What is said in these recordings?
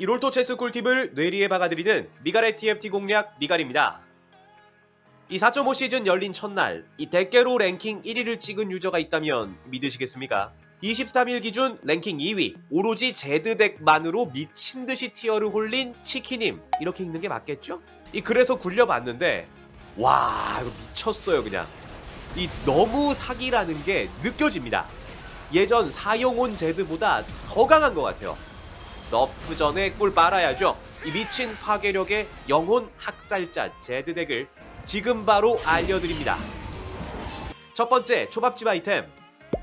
이 롤토 체스 꿀팁을 뇌리에 박아드리는 미갈의 TFT 공략 미갈입니다. 이 4.5 시즌 열린 첫날 이 대깨로 랭킹 1위를 찍은 유저가 있다면 믿으시겠습니까? 23일 기준 랭킹 2위 오로지 제드 덱만으로 미친 듯이 티어를 홀린 치키님 이렇게 읽는 게 맞겠죠? 이 그래서 굴려봤는데 와 이거 미쳤어요 그냥 이 너무 사기라는 게 느껴집니다. 예전 사용온 제드보다 더 강한 것 같아요. 너프 전에 꿀 빨아야죠. 이 미친 파괴력의 영혼 학살자 제드 덱을 지금 바로 알려드립니다. 첫 번째 초밥집 아이템.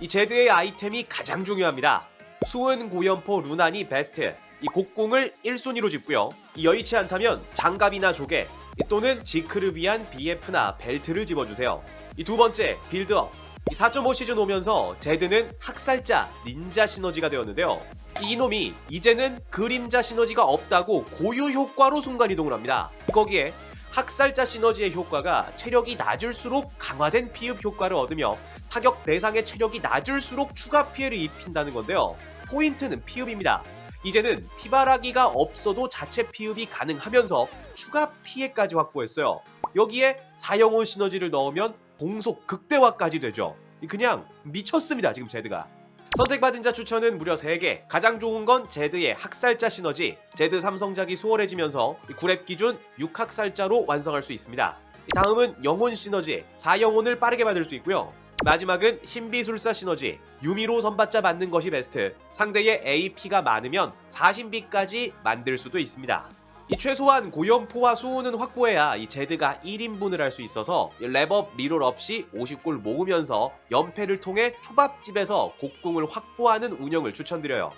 이 제드의 아이템이 가장 중요합니다. 수은 고연포 루난이 베스트. 이 곡궁을 1순위로 짚고요. 이 여의치 않다면 장갑이나 조개 또는 지크를 위한 BF나 벨트를 집어주세요. 이 두 번째 빌드업. 이4.5 시즌 오면서 제드는 학살자 닌자 시너지가 되었는데요. 이놈이 이제는 그림자 시너지가 없다고 고유 효과로 순간 이동을 합니다. 거기에 학살자 시너지의 효과가 체력이 낮을수록 강화된 피흡 효과를 얻으며 타격 대상의 체력이 낮을수록 추가 피해를 입힌다는 건데요. 포인트는 피흡입니다. 이제는 피바라기가 없어도 자체 피흡이 가능하면서 추가 피해까지 확보했어요. 여기에 사형온 시너지를 넣으면 공속 극대화까지 되죠. 그냥 미쳤습니다, 지금 제드가. 선택받은 자 추천은 무려 3개. 가장 좋은 건 제드의 학살자 시너지. 제드 삼성작이 수월해지면서 9렙 기준 6학살자로 완성할 수 있습니다. 다음은 영혼 시너지. 4영혼을 빠르게 받을 수 있고요. 마지막은 신비술사 시너지. 유미로 선받자 받는 것이 베스트. 상대의 AP가 많으면 4신비까지 만들 수도 있습니다. 이 최소한 고연포와 수호는 확보해야 이 제드가 1인분을 할 수 있어서 랩업 리롤 없이 50골 모으면서 연패를 통해 초밥집에서 곡궁을 확보하는 운영을 추천드려요.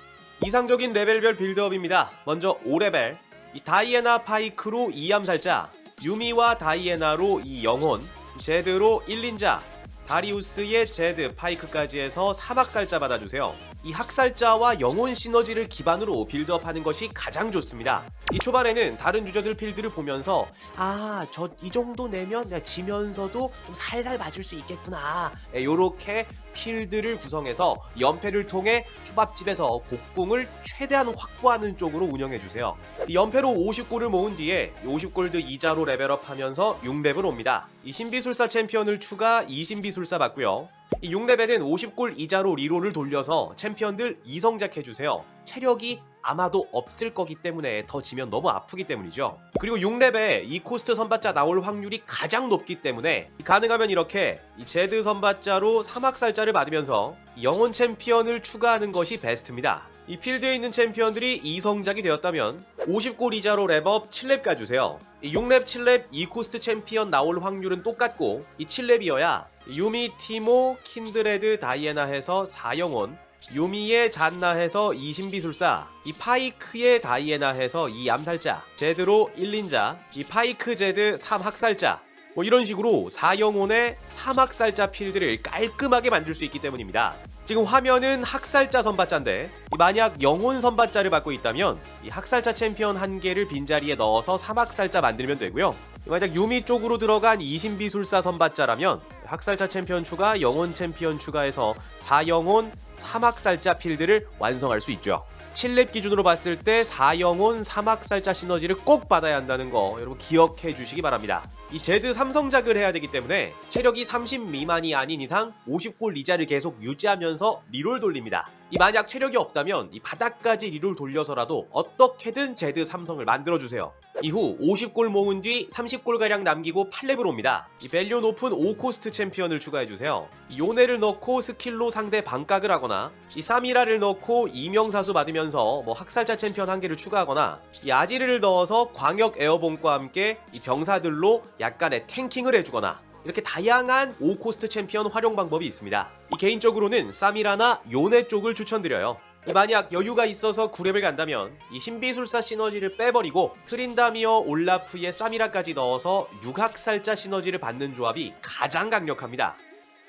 이상적인 레벨별 빌드업입니다. 먼저 5레벨 이 다이애나 파이크로 2암살자 유미와 다이애나로 이 영혼 제드로 1닌자 다리우스의 제드 파이크까지 해서 사막살자 받아주세요. 이 학살자와 영혼 시너지를 기반으로 빌드업하는 것이 가장 좋습니다. 이 초반에는 다른 유저들 필드를 보면서 아 저 이 정도 내면 내가 지면서도 좀 살살 맞을 수 있겠구나 요렇게 필드를 구성해서 연패를 통해 초밥집에서 곡궁을 최대한 확보하는 쪽으로 운영해주세요. 이 연패로 50골을 모은 뒤에 50골드 이자로 레벨업하면서 6렙을 옵니다. 이 신비술사 챔피언을 추가 2신비술사 받고요. 이 6레벨은 50골 이자로 리롤을 돌려서 챔피언들 이성작 해주세요. 체력이 아마도 없을 거기 때문에 더 지면 너무 아프기 때문이죠. 그리고 6렙에 이 코스트 선받자 나올 확률이 가장 높기 때문에 가능하면 이렇게 이 제드 선받자로 사막살자를 받으면서 영혼 챔피언을 추가하는 것이 베스트입니다. 이 필드에 있는 챔피언들이 이성작이 되었다면 50골 이자로 랩업 7렙 가주세요. 이 6렙, 7렙, 이 코스트 챔피언 나올 확률은 똑같고 이 7렙이어야 유미, 티모, 킨드레드, 다이애나 해서 4영혼 유미의 잔나 해서 2신비술사 이 파이크의 다이애나 해서 2암살자 제드로 1닌자 이 파이크 제드 3학살자. 뭐 이런 식으로 4영혼의 3학살자 필드를 깔끔하게 만들 수 있기 때문입니다 지금 화면은 학살자 선받자인데 만약 영혼 선받자를 받고 있다면 이 학살자 챔피언 한 개를 빈자리에 넣어서 3학살자 만들면 되고요 만약 유미 쪽으로 들어간 이신비술사 선받자라면 학살자 챔피언 추가, 영혼 챔피언 추가해서 4영혼 3학살자 필드를 완성할 수 있죠. 7렙 기준으로 봤을 때 4영혼 3학살자 시너지를 꼭 받아야 한다는 거 여러분 기억해 주시기 바랍니다. 이 제드 삼성작을 해야 되기 때문에 체력이 30 미만이 아닌 이상 50골 리자를 계속 유지하면서 리롤 돌립니다. 이 만약 체력이 없다면 이 바닥까지 리롤 돌려서라도 어떻게든 제드 삼성을 만들어주세요. 이후 50골 모은 뒤 30골가량 남기고 8렙을 옵니다. 이 밸류 높은 5코스트 챔피언을 추가해주세요. 요네를 넣고 스킬로 상대 반각을 하거나 이 사미라를 넣고 이명사수 받으면서 뭐 학살자 챔피언 한 개를 추가하거나 이 아지르를 넣어서 광역 에어본과 함께 이 병사들로 약간의 탱킹을 해주거나 이렇게 다양한 5코스트 챔피언 활용 방법이 있습니다. 이 개인적으로는 사미라나 요네 쪽을 추천드려요. 이 만약 여유가 있어서 9렙을 간다면 이 신비술사 시너지를 빼버리고 트린다미어 올라프의 사미라까지 넣어서 육학살자 시너지를 받는 조합이 가장 강력합니다.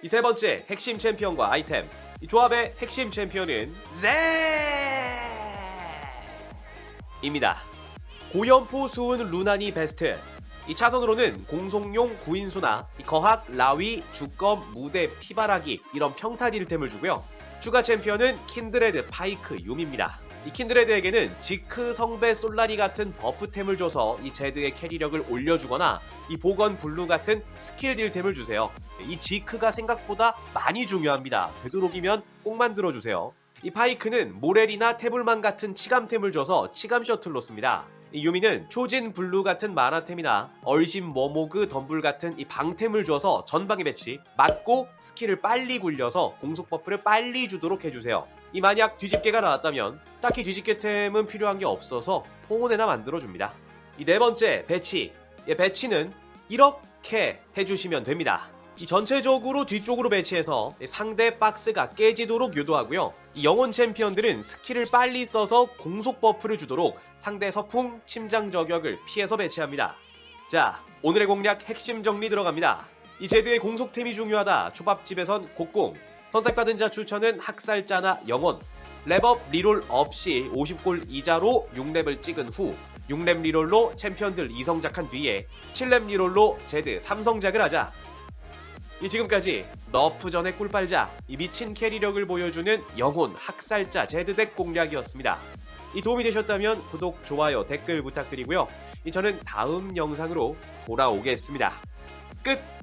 이 세 번째 핵심 챔피언과 아이템 이 조합의 핵심 챔피언은 제입니다. 고연포 수은 루나니 베스트 이 차선으로는 공속용 구인수나 이 거학, 라위, 주검, 무대, 피바라기 이런 평타 딜템을 주고요. 추가 챔피언은 킨드레드, 파이크, 유미입니다. 이 킨드레드에게는 지크 성배 솔라리 같은 버프템을 줘서 이 제드의 캐리력을 올려주거나 이 보건 블루 같은 스킬 딜템을 주세요. 이 지크가 생각보다 많이 중요합니다. 되도록이면 꼭 만들어주세요. 이 파이크는 모렐이나 태블만 같은 치감템을 줘서 치감 셔틀로 씁니다. 이 유미는 초진 블루 같은 만화템이나 얼심 머모그 덤블 같은 이 방템을 줘서 전방에 배치 맞고 스킬을 빨리 굴려서 공속 버프를 빨리 주도록 해주세요. 이 만약 뒤집개가 나왔다면 딱히 뒤집개템은 필요한 게 없어서 포온에나 만들어줍니다. 이 네 번째 배치. 예, 배치는 이렇게 해주시면 됩니다. 이 전체적으로 뒤쪽으로 배치해서 상대 박스가 깨지도록 유도하고요. 이 영혼 챔피언들은 스킬을 빨리 써서 공속 버프를 주도록 상대 서풍, 침장 저격을 피해서 배치합니다. 자, 오늘의 공략 핵심 정리 들어갑니다. 이 제드의 공속템이 중요하다. 초밥집에선 곡궁. 선택받은 자 추천은 학살자나 영혼. 랩업 리롤 없이 50골 이자로 6렙을 찍은 후 6렙 리롤로 챔피언들 2성작한 뒤에 7렙 리롤로 제드 3성작을 하자. 이 지금까지 너프 전의 꿀빨자 이 미친 캐리력을 보여주는 영혼 학살자 제드덱 공략이었습니다. 이 도움이 되셨다면 구독, 좋아요, 댓글 부탁드리고요. 이 저는 다음 영상으로 돌아오겠습니다. 끝!